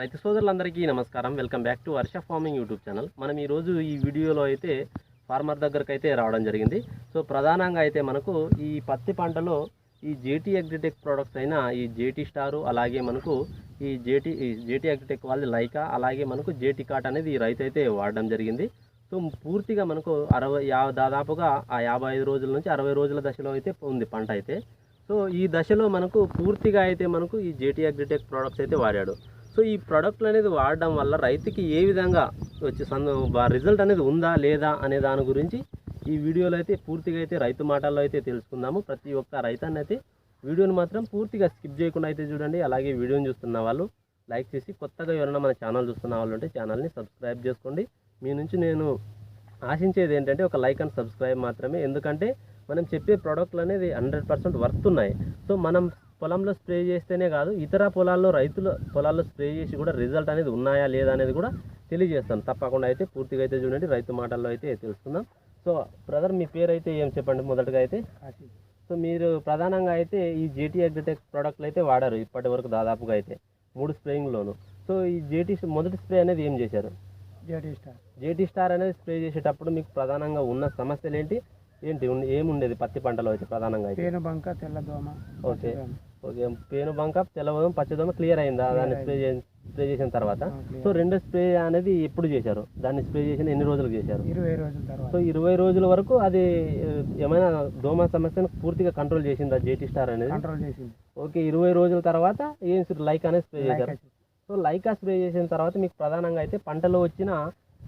రైతు సోదరులందరికీ నమస్కారం. Welcome back to Varsha farming YouTube channel. మనం ఈరోజు ఈ వీడియోలో అయితే ఫార్మర్ దగ్గరకు అయితే రావడం జరిగింది. సో ప్రధానంగా అయితే మనకు ఈ పత్తి పంటలో ఈ జేటీ అగ్రిటెక్ ప్రోడక్ట్స్ అయిన ఈ జేటీ స్టారు అలాగే మనకు ఈ జేటీ ఈ జేటీ అగ్రిటెక్ వాళ్ళది లైకా అలాగే మనకు జేటీ కాట్ అనేది ఈ రైతు అయితే వాడడం జరిగింది. సో పూర్తిగా మనకు అరవై యా దాదాపుగా ఆ యాభై ఐదు రోజుల నుంచి అరవై రోజుల దశలో అయితే ఉంది పంట అయితే. సో ఈ దశలో మనకు పూర్తిగా అయితే మనకు ఈ జేటీ అగ్రిటెక్ ప్రోడక్ట్స్ అయితే వాడాడు. సో ఈ ప్రోడక్ట్లు అనేది వాడడం వల్ల రైతుకి ఏ విధంగా వచ్చే సంద రిజల్ట్ అనేది ఉందా లేదా అనే దాని గురించి ఈ వీడియోలో అయితే పూర్తిగా అయితే రైతు మాటల్లో అయితే తెలుసుకుందాము. ప్రతి ఒక్క రైతాన్ని అయితే వీడియోని మాత్రం పూర్తిగా స్కిప్ చేయకుండా అయితే చూడండి. అలాగే వీడియోని చూస్తున్న వాళ్ళు లైక్ చేసి కొత్తగా ఎవరైనా మన ఛానల్ చూస్తున్న వాళ్ళు ఉంటే ఛానల్ని సబ్స్క్రైబ్ చేసుకోండి. మీ నుంచి నేను ఆశించేది ఏంటంటే ఒక లైక్ అండ్ సబ్స్క్రైబ్ మాత్రమే. ఎందుకంటే మనం చెప్పే ప్రోడక్ట్లు అనేది హండ్రెడ్ పర్సెంట్ వర్త్ ఉన్నాయి. సో మనం పొలంలో స్ప్రే చేస్తేనే కాదు ఇతర పొలాల్లో రైతుల పొలాల్లో స్ప్రే చేసి కూడా రిజల్ట్ అనేది ఉన్నాయా లేదా అనేది కూడా తెలియజేస్తాను తప్పకుండా అయితే పూర్తిగా అయితే చూడండి రైతు మాటల్లో అయితే తెలుసుకుందాం. సో బ్రదర్ మీ పేరు అయితే ఏం చెప్పండి మొదటగా అయితే? సో మీరు ప్రధానంగా అయితే ఈ జేటీ అగ్రిటెక్ ప్రోడక్ట్లు అయితే వాడారు ఇప్పటి వరకు దాదాపుగా అయితే మూడు స్ప్రేయింగ్లోను సో ఈ జేటీ మొదటి స్ప్రే అనేది ఏం చేశారు? JD star. జేటీ స్టార్ అనేది స్ప్రే చేసేటప్పుడు మీకు ప్రధానంగా ఉన్న సమస్యలు ఏంటి? ఏంటి ఏముండేది పత్తి పంటలో అయితే ప్రధానంగా అయితే? బంక తెల్ల దోమ ఓకే. ఓకే పేను బంక తెల్లవదం పచ్చదోమ క్లియర్ అయిందా? దాన్ని స్ప్రే స్ప్రే చేసిన తర్వాత. సో రెండో స్ప్రే అనేది ఎప్పుడు చేశారు? దాన్ని స్ప్రే చేసిన ఎన్ని రోజులకు చేశారు? ఇరవై రోజుల తర్వాత. సో ఇరవై రోజుల వరకు అది ఏమైనా దోమ సమస్యను పూర్తిగా కంట్రోల్ చేసిందా జేటీ స్టార్ అనేది? కంట్రోల్ చేసింది. ఓకే ఇరవై రోజుల తర్వాత ఏం లైక్ అనేది స్ప్రే చేశారు. సో లైకా స్ప్రే చేసిన తర్వాత మీకు ప్రధానంగా అయితే పంటలో వచ్చిన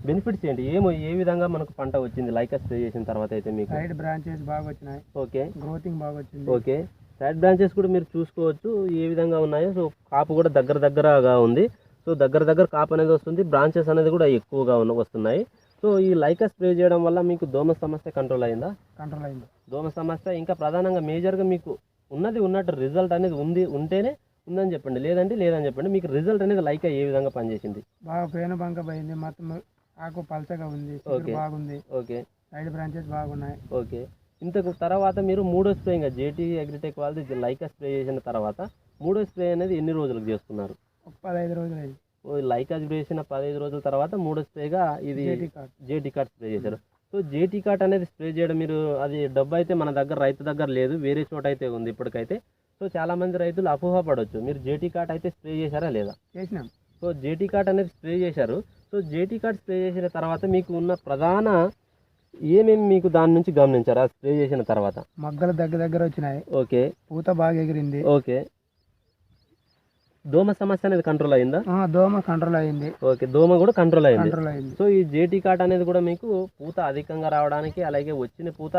బెనిఫిట్స్ ఏంటి? ఏమో ఏ విధంగా మనకు పంట వచ్చింది లైకా స్ప్రే చేసిన తర్వాత అయితే మీకు? సైడ్ బ్రాంచెస్ బాగా వచ్చినాయి. ఓకే. గ్రోతింగ్ బాగా వచ్చింది. ఓకే. సైడ్ బ్రాంచెస్ కూడా మీరు చూసుకోవచ్చు ఏ విధంగా ఉన్నాయో. సో కాపు కూడా దగ్గర దగ్గరగా ఉంది. సో దగ్గర దగ్గర కాపు అనేది వస్తుంది. బ్రాంచెస్ అనేది కూడా ఎక్కువగా ఉన్న వస్తున్నాయి. సో ఈ లైకా స్ప్రే చేయడం వల్ల మీకు దోమ సమస్య కంట్రోల్ అయిందా? కంట్రోల్ అయింది. దోమ సమస్య ఇంకా ప్రధానంగా మేజర్గా మీకు ఉన్నది ఉన్నట్టు రిజల్ట్ అనేది ఉంది ఉంటేనే ఉందని చెప్పండి. లేదంటే లేదని చెప్పండి. మీకు రిజల్ట్ అనేది లైకా ఏ విధంగా పనిచేసింది? బాగా పేను బంక పోయింది. మొత్తం ఆకు పలచగా ఉంది. బాగుంది. ఓకే సైడ్ బ్రాంచెస్ బాగున్నాయి. ఓకే ఇంతకు తర్వాత మీరు మూడో స్ప్రే ఇంకా జేటీ అగ్రిటెక్ వాళ్ళది లైకా స్ప్రే చేసిన తర్వాత మూడో స్ప్రే అనేది ఎన్ని రోజులకు చేసుకున్నారు ఒక పదహైదు రోజులు లైకా స్ప్రే చేసిన పదహైదు రోజుల తర్వాత మూడో స్ప్రేగా ఇది జేటీ కార్డ్ స్ప్రే చేశారు. సో జేటీ కార్ట్ అనేది స్ప్రే చేయడం మీరు అది డబ్బు అయితే మన దగ్గర రైతు దగ్గర లేదు వేరే చోట అయితే ఉంది ఇప్పటికైతే. సో చాలా మంది రైతులు అపోహ పడవచ్చు మీరు జేటీ కార్ట్ అయితే స్ప్రే చేశారా లేదా? చేసినాం. సో జేటీ కార్ట్ అనేది స్ప్రే చేశారు. సో జేటీ కార్ట్ స్ప్రే చేసిన తర్వాత మీకు ఉన్న ప్రధాన ఏమేమి మీకు దాని నుంచి గమనించారా? స్ప్రే చేసిన తర్వాత. మగ్గలు దగ్గర దగ్గర వచ్చినాయి. ఓకే. పూత బాగా ఎగిరింది. ఓకే. దోమ సమస్య అనేది కంట్రోల్ అయిందా? ఆ, దోమ కంట్రోల్ అయింది. ఓకే దోమ కూడా కంట్రోల్ అయింది. కంట్రోల్ అయింది. సో ఈ జేటీ కాట్ అనేది కూడా మీకు పూత అధికంగా రావడానికి అలాగే వచ్చిన పూత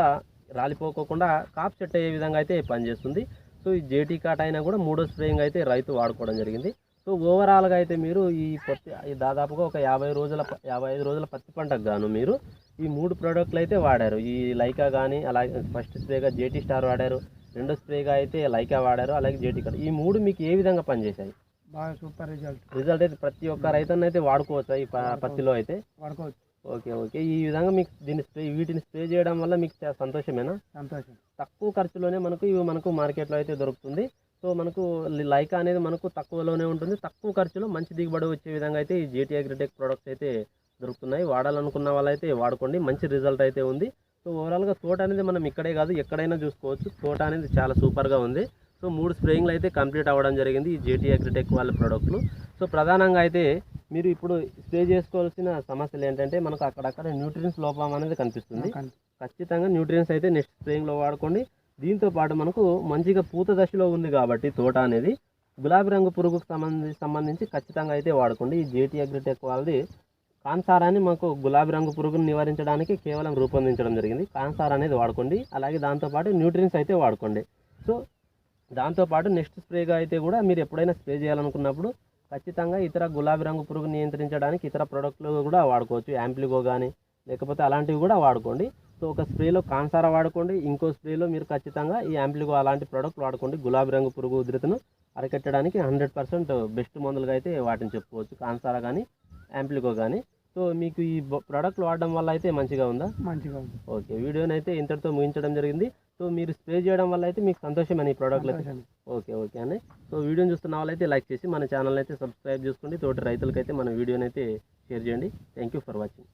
రాలిపోకోకుండా కాప్ చెట్టు అయ్యే విధంగా అయితే పనిచేస్తుంది. సో ఈ జేటీ కాట్ అయినా కూడా మూడో స్ప్రేయింగ్ అయితే రైతు వాడుకోవడం జరిగింది. సో ఓవరాల్గా అయితే మీరు ఈ పత్తి ఈ దాదాపుగా ఒక యాభై రోజుల ప- యాభై ఐదు రోజుల పత్తి పంటకు గాను మీరు ఈ మూడు ప్రోడక్ట్లు అయితే వాడారు. ఈ లైకా కానీ అలాగే ఫస్ట్ స్ప్రేగా జేటీ స్టార్ వాడారు. రెండో స్ప్రేగా అయితే లైకా వాడారు అలాగే జేటీ కాట్ ఈ మూడు మీకు ఏ విధంగా పనిచేశాయి? బాగా సూపర్ రిజల్ట్ రిజల్ట్ అయితే ప్రతి ఒక్క రైతన్న అయితే వాడుకోవచ్చా ఈ పత్తిలో అయితే. పడుకోవచ్చు ఓకే ఓకే. ఈ విధంగా మీకు దీన్ని స్ప్రే వీటిని స్ప్రే చేయడం వల్ల మీకు చాలా సంతోషమేనా? సంతోషం. తక్కువ ఖర్చులోనే మనకు ఇవి మనకు మార్కెట్లో అయితే దొరుకుతుంది. సో మనకు లైకా అనేది మనకు తక్కువలోనే ఉంటుంది. తక్కువ ఖర్చులో మంచి దిగుబడి వచ్చే విధంగా అయితే ఈ జేటీ అగ్రిటెక్ ప్రొడక్ట్స్ అయితే దొరుకుతున్నాయి. వాడాలనుకున్న వాళ్ళైతే వాడుకోండి. మంచి రిజల్ట్ అయితే ఉంది. సో ఓవరాల్గా తోట అనేది మనం ఇక్కడే కాదు ఎక్కడైనా చూసుకోవచ్చు. తోట అనేది చాలా సూపర్గా ఉంది. సో మూడు స్ప్రేయింగ్లు అయితే కంప్లీట్ అవ్వడం జరిగింది ఈ జేటీ అగ్రిటెక్ వాళ్ళ ప్రోడక్ట్లు సో ప్రధానంగా అయితే మీరు ఇప్పుడు స్ప్రే చేసుకోవాల్సిన సమస్యలు ఏంటంటే మనకు అక్కడక్కడ న్యూట్రియన్స్ లోపం అనేది కనిపిస్తుంది. ఖచ్చితంగా న్యూట్రియన్స్ అయితే నెక్స్ట్ స్ప్రేయింగ్లో వాడుకోండి. దీంతో పాటు మనకు మంచిగా పూత దశలో ఉంది కాబట్టి తోట అనేది. గులాబీ రంగు పురుగుకు సంబంధించి సంబంధించి ఖచ్చితంగా అయితే వాడుకోండి. ఈ జేటీ అగ్రిటెక్ వాళ్ళది కాన్సారాన్ని మాకు గులాబీ రంగు పురుగును నివారించడానికి కేవలం రూపొందించడం జరిగింది. కాన్సార్ అనేది వాడుకోండి. అలాగే దాంతోపాటు న్యూట్రియన్స్ అయితే వాడుకోండి. సో దాంతోపాటు నెక్స్ట్ స్ప్రేగా అయితే కూడా మీరు ఎప్పుడైనా స్ప్రే చేయాలనుకున్నప్పుడు ఖచ్చితంగా ఇతర గులాబీ రంగు పురుగు నియంత్రించడానికి ఇతర ప్రోడక్ట్లు కూడా వాడుకోవచ్చు. యాంప్లిగో కానీ లేకపోతే అలాంటివి కూడా వాడుకోండి. సో ఒక స్ప్రేలో కాన్సారా వాడుకోండి. ఇంకో స్ప్రేలో మీరు ఖచ్చితంగా ఈ యాంప్లిగో అలాంటి ప్రోడక్ట్ వాడుకోండి. గులాబీ రంగు పురుగు ఉధృతను అరికట్టడానికి హండ్రెడ్ పర్సెంట్ బెస్ట్ మందులుగా అయితే వాటిని చెప్పుకోవచ్చు. కాన్సారా కానీ యాంప్లిగో కానీ సో మీకు ఈ ప్రోడక్ట్లు వాడడం వల్ల అయితే మంచిగా ఉందా? మంచిగా ఉంది. ఓకే వీడియోని అయితే ఇంతటితో ముగించడం జరిగింది. సో మీరు స్ప్రే చేయడం వల్ల అయితే మీకు సంతోషమైన ఈ ప్రోడక్ట్లు అయితే సంతోషం. ఓకే ఓకే అండి. సో వీడియోని చూస్తున్న వాళ్ళైతే లైక్ చేసి మన ఛానల్ అయితే సబ్స్క్రైబ్ చేసుకోండి. తోటి రైతులకైతే మన వీడియోని అయితే షేర్ చేయండి. Thank you for watching